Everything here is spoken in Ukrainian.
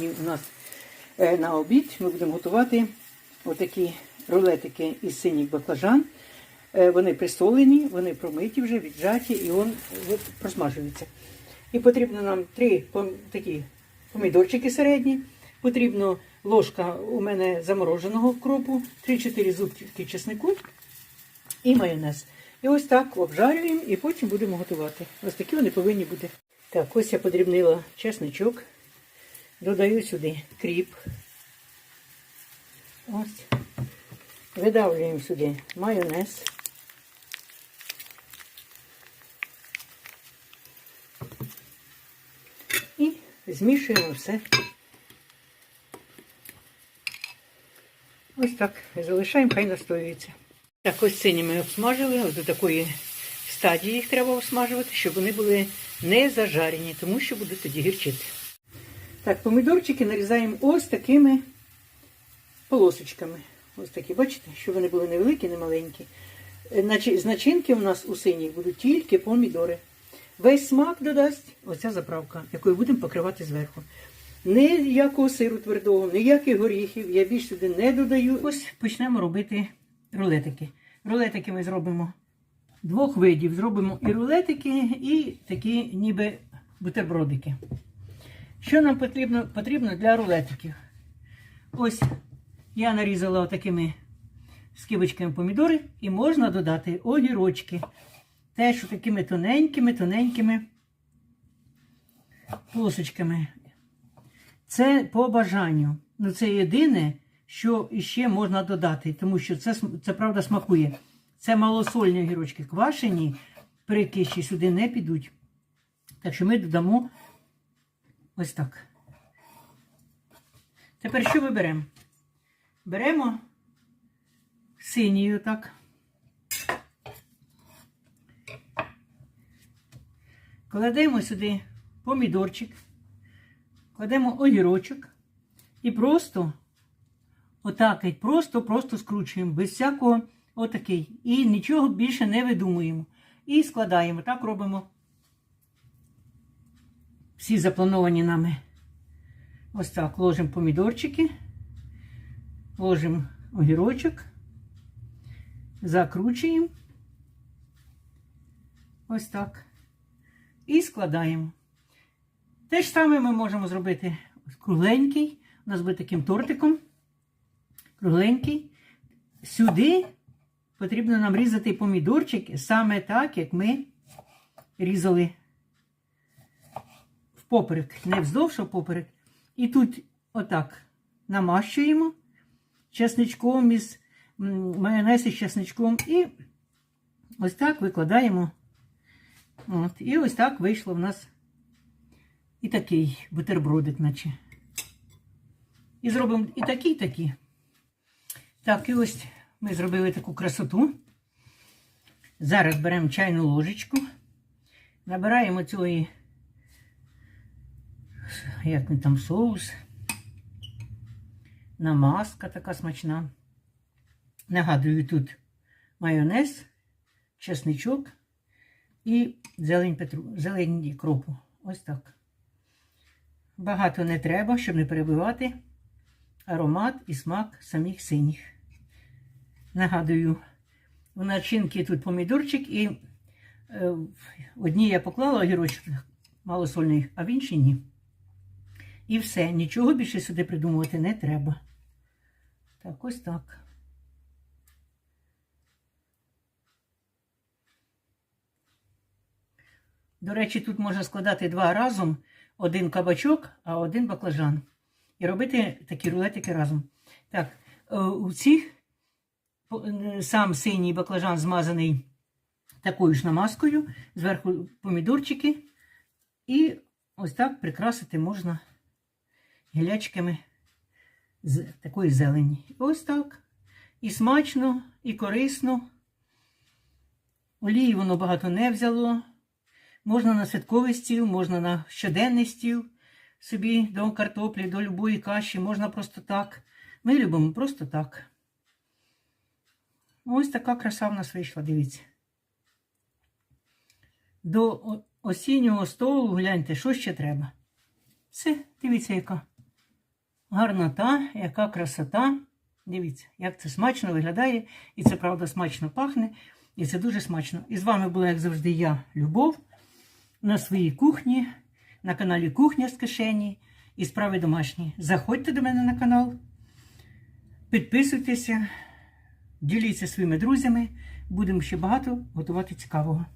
сьогодні у нас е, на обід ми будемо готувати отакі рулетики із синіх баклажан. Е, Вони присолені, вони промиті вже, віджаті і он от, просмажуються. І потрібно нам три такі помідорчики середні. Потрібно ложка у мене замороженого кропу, 3-4 зубки чеснику і майонез. І ось так обжарюємо і потім будемо готувати. Ось такі вони повинні бути. Так, ось я подрібнила чесничок. Додаю сюди кріп. Ось. Видавлюємо сюди майонез. І змішуємо все. Ось так. Залишаємо, хай настоюється. Так, ось сині ми обсмажили, ось до такої стадії їх треба обсмажувати, щоб вони були не зажарені, тому що будуть тоді гірчити. Так, помідорчики нарізаємо ось такими полосочками. Ось такі, бачите, щоб вони були невеликі, не маленькі. Е, З начинки у нас у синіх будуть тільки помідори. Весь смак додасть оця заправка, якою будемо покривати зверху. Ніякого сиру твердого, ніяких горіхів я більш сюди не додаю. Ось почнемо робити рулетики. Рулетики ми зробимо двох видів. Зробимо і рулетики, і такі ніби бутербродики. Що нам потрібно, потрібно для рулетиків? Ось я нарізала такими скибочками помідори і можна додати огірочки. Теж такими тоненькими, тоненькими полосочками. Це по бажанню. Ну, це єдине, що іще можна додати, тому що це, це правда смакує. Це малосольні огірочки квашені, при киші сюди не підуть. Так що ми додамо ось так. Тепер що ми беремо? Беремо синію так. Кладемо сюди помідорчик, кладемо огірочок і просто отак, просто-просто скручуємо, без всякого отакий. І нічого більше не видумуємо. І складаємо. Так робимо всі заплановані нами. Ось так ложимо помідорчики, ложимо огірочок, закручуємо. Ось так. І складаємо. Те ж саме ми можемо зробити кругленький. У нас буде таким тортиком. Кругленький. Сюди потрібно нам різати помідорчики саме так, як ми різали впоперек, не вздовж, а впоперек. І тут отак намащуємо чесничком із майонез із чесничком. І ось так викладаємо. От, і ось так вийшло в нас і такий бутербродик, наче. І зробимо і такі, і такі. Так, і ось ми зробили таку красоту. Зараз беремо чайну ложечку, набираємо цієї, як він там соус, намазка така смачна. Нагадую, тут майонез, чесничок і зелень петру, зелень кропу. Ось так. Багато не треба, щоб не перебивати аромат і смак самих синіх. Нагадую, у начинки тут помідорчик, і е, в я поклала огірочок малосольний, а в іншій ні. І все, нічого більше сюди придумувати не треба. Так, ось так. До речі, тут можна складати два разом: один кабачок, а один баклажан. І робити такі рулетики разом. Так, е, у цих е, сам синій баклажан змазаний такою ж намазкою, зверху помідорчики. І ось так прикрасити можна гілячками з такої зелені. Ось так. І смачно, і корисно. Олії воно багато не взяло. Можна на святковий стіл, можна на щоденний стіл собі до картоплі, до любої каші, можна просто так. Ми любимо просто так. Ось така краса в нас вийшла, дивіться. До осіннього столу гляньте, що ще треба. Все, дивіться, яка. Гарнота, яка красота. Дивіться, як це смачно виглядає, і це правда смачно пахне, і це дуже смачно. І з вами була, як завжди, я, Любов, на своїй кухні, на каналі Кухня з кишені і справи домашні. Заходьте до мене на канал, підписуйтеся, діліться своїми друзями. Будемо ще багато готувати цікавого.